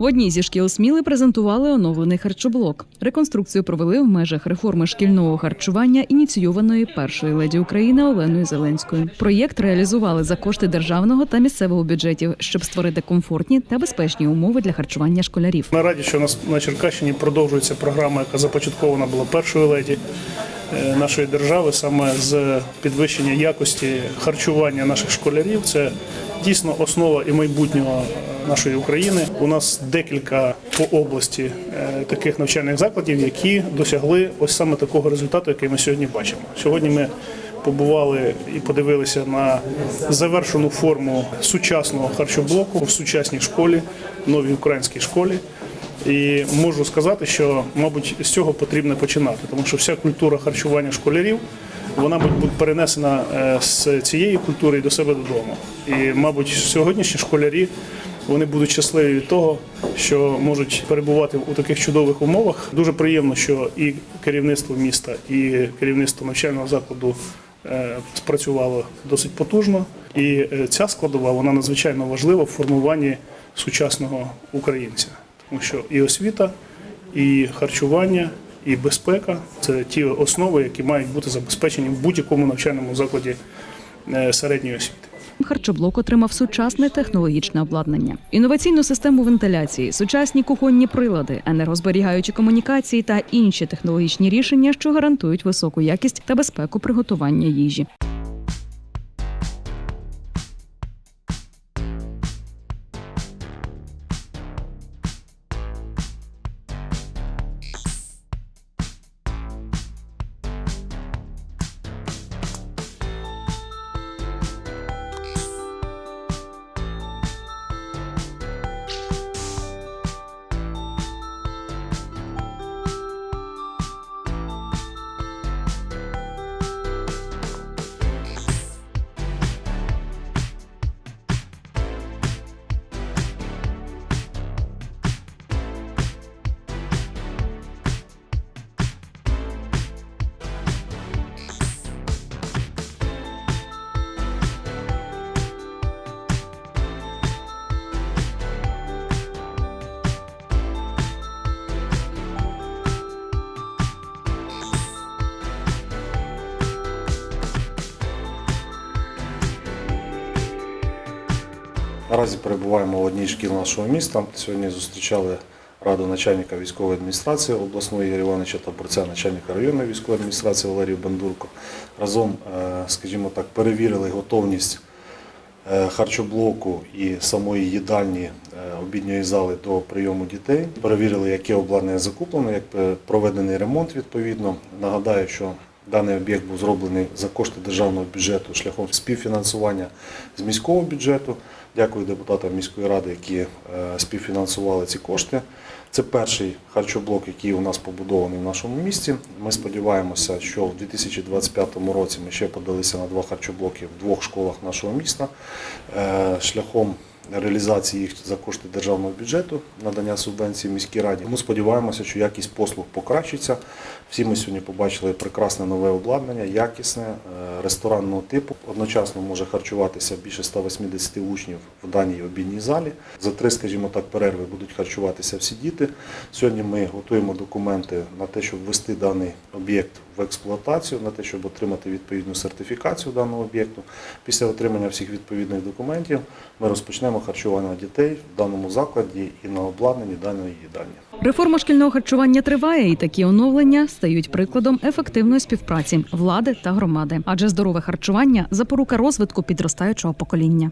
В одній зі шкіл Сміли презентували оновлений харчоблок. Реконструкцію провели в межах реформи шкільного харчування, ініційованої першої леді України Оленою Зеленською. Проєкт реалізували за кошти державного та місцевого бюджетів, щоб створити комфортні та безпечні умови для харчування школярів. Ми раді, що нас на Черкащині продовжується програма, яка започаткована була першою леді е, нашої держави, саме з підвищення якості харчування наших школярів. Це дійсно основа і майбутнього е, нашої України. У нас декілька по області е, таких навчальних закладів, які досягли ось саме такого результату, який ми сьогодні бачимо. Сьогодні ми побували і подивилися на завершену форму сучасного харчоблоку в сучасній школі, новій українській школі. І можу сказати, що, мабуть, з цього потрібно починати, тому що вся культура харчування школярів, вона буде перенесена е, з цієї культури до себе додому. І, мабуть, сьогоднішні школярі вони будуть щасливі від того, що можуть перебувати у таких чудових умовах. Дуже приємно, що і керівництво міста, і керівництво навчального закладу е, спрацювало досить потужно. І е, ця складова вона надзвичайно важлива в формуванні сучасного українця, тому що і освіта, і харчування, і безпека це ті основи, які мають бути забезпечені в будь-якому навчальному закладі е, середньої освіти. Харчоблок отримав сучасне технологічне обладнання, інноваційну систему вентиляції, сучасні кухонні прилади, енергозберігаючі комунікації та інші технологічні рішення, що гарантують високу якість та безпеку приготування їжі. Наразі перебуваємо в одній шкіл нашого міста. Сьогодні зустрічали раду начальника військової адміністрації обласної Ігоря Івановича та борця начальника районної військової адміністрації Валерію Бандурко. Разом, е, скажімо так, перевірили готовність е, харчоблоку і самої їдальні е, обідньої зали до прийому дітей. Перевірили, яке обладнання закуплено, як проведений ремонт відповідно. Нагадаю, що Даний об'єкт був зроблений за кошти державного бюджету шляхом співфінансування з міського бюджету. Дякую депутатам міської ради, які е, співфінансували ці кошти. Це перший харчоблок, який у нас побудований в нашому місті. Ми сподіваємося, що в 2025 році ми ще подалися на два харчоблоки в двох школах нашого міста Е, шляхом реалізації їх за кошти державного бюджету, надання субвенцій міській раді. Ми сподіваємося, що якість послуг покращиться. Всі ми сьогодні побачили прекрасне нове обладнання, якісне, е, ресторанного типу. Одночасно може харчуватися більше 180 учнів в даній обідній залі. За три, скажімо так, перерви будуть харчуватися всі діти. Сьогодні ми готуємо документи на те, щоб ввести даний об'єкт в експлуатацію, на те, щоб отримати відповідну сертифікацію даного об'єкту. Після отримання всіх відповідних документів ми розпочнемо харчування дітей в даному закладі і на обладнанні даної їдальні. Реформа шкільного харчування триває, і такі оновлення стають прикладом ефективної співпраці влади та громади. Адже здорове харчування запорука розвитку підростаючого покоління.